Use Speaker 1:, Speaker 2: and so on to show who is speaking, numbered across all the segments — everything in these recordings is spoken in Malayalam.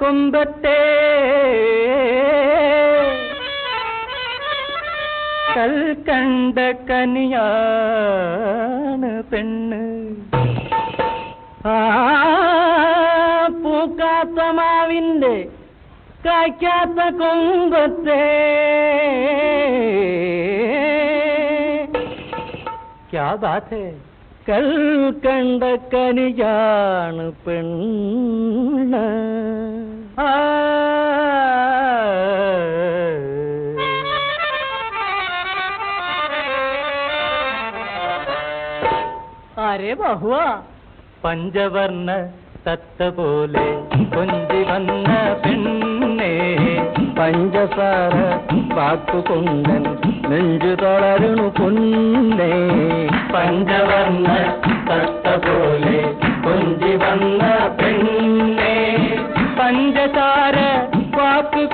Speaker 1: കൊമ്പത്തെ കൽക്കണ്ട കനിയാണ് പെണ്ണ് ആ പൂക്കാത്ത മാവിന്റെ കായ്ക്കാത്ത കൊമ്പത്തെ ക്യാ ബാത് ഹേ கல் கண்ட கனியான பெண்ண அரே பாகுவா பஞ்சவர்ண தத்த போலே கொஞ்சி வந்த பெண்ணே. பஞ்சசார பாக்கு கொண்டன் நெஞ்சு தளருணு பொன்னே. பஞ்சவ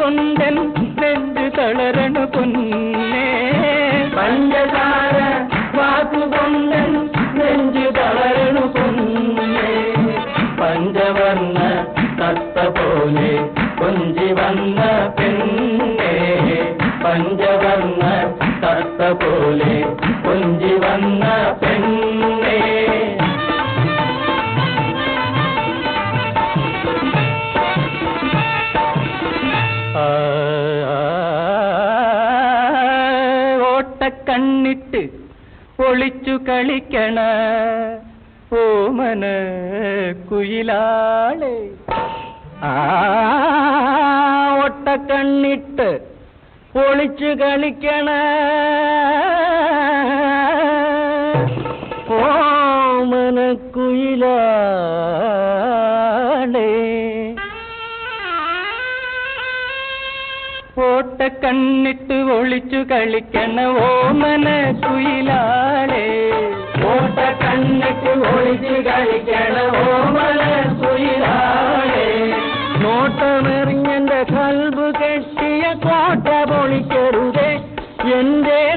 Speaker 1: கொண்டன் சென்று தளரனு பொன்னே. பஞ்சதார வாக்கு கொண்டன் செஞ்சு தளரனு பொன்னே. பஞ்சவர்ண தத்த போலே கொஞ்சி வந்த பெண்ணே. பஞ்சவர்ண தத்த போலே கொஞ்சி வந்த ഓട്ടക്കണ്ണിട്ട് ഒളിച്ചു കളിക്കണ ഓമന കുയിലാളെ. ആ ഒട്ടക്കണ്ണിട്ട് ഒളിച്ചു കളിക്കണ ഓട്ടക്കണ്ണിട്ട് ഒളിച്ചു കളിക്കണ ഓമന കുയിലാളെ. ഓട്ടക്കണ്ണിട്ട് ഒളിച്ചു കളിക്കണ ഓമന കുയിലാളെ. നോട്ടമെറിഞ്ഞെന്റെ കൽബ് കെട്ടിയ കോട്ട പൊളിക്കരുതേ. എന്റെ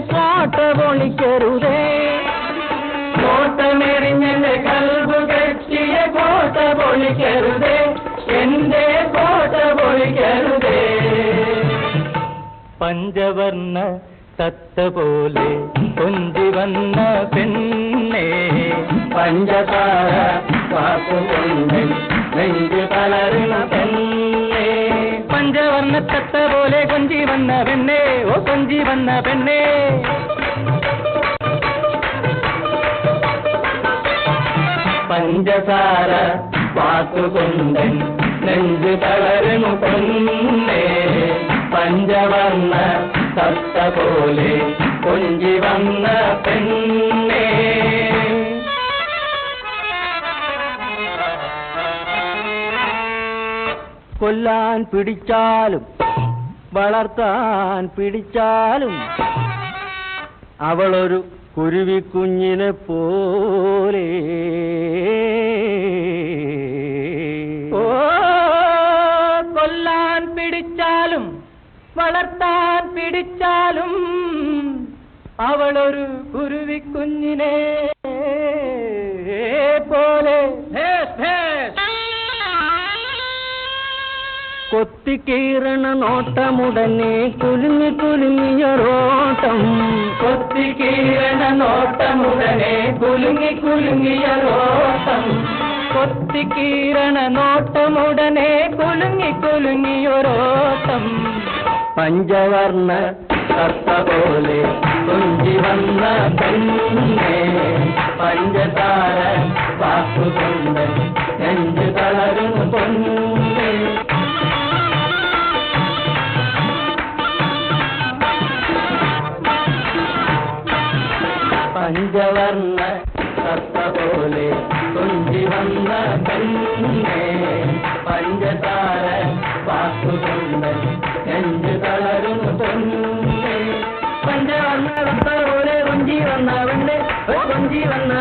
Speaker 1: പഞ്ചവർണ്ണ തത്ത പോലെ കൊഞ്ചി വന്ന പെണ്ണേ പഞ്ചസാര വാക്കുകൊണ്ട് നെഞ്ചു തളരുന്ന പെണ്ണേ പഞ്ചവർണ്ണ തത്ത പോലെ കൊഞ്ചി വന്ന പെണ്ണേ ഓ കൊഞ്ചി വന്ന പെണ്ണേ പഞ്ചസാര വാക്കുകൊണ്ടൻ വന്ന പെണ്ണേ. കൊല്ലാൻ പിടിച്ചാലും വളർത്താൻ പിടിച്ചാലും അവളൊരു കുരുവിക്കുഞ്ഞിനെ പോലെ. ഓ കൊല്ലാൻ പിടിച്ചാലും വളർത്താൻ പിടിച്ചാലും അവളൊരു കുരുവിക്കുഞ്ഞിനെ പോലെ. കൊത്തിക്കീറണ നോട്ടമുടനെ കുലുങ്ങി കുലുങ്ങിയൊരോട്ടം കൊത്തിക്കീറണ നോട്ടമുടനെ കുലുങ്ങി കുലുങ്ങിയൊരോട്ടം കൊത്തിക്കീറണ നോട്ടമുടനെ കുലുങ്ങി കുലുങ്ങിയൊരോട്ടം പഞ്ചവർണ തത്ത പോലെ കുഞ്ചി വന്ന പെണ്ണെ പഞ്ചതാര വാക്കുകൊണ്ട് നെഞ്ചു തളരുന്നു പൊന്നേ. പഞ്ചവർണ തത്ത പോലെ കുഞ്ചി വന്ന പെണ്ണെ പഞ്ചതാര வண்ண வண்ணே கொஞ்சி வண்ண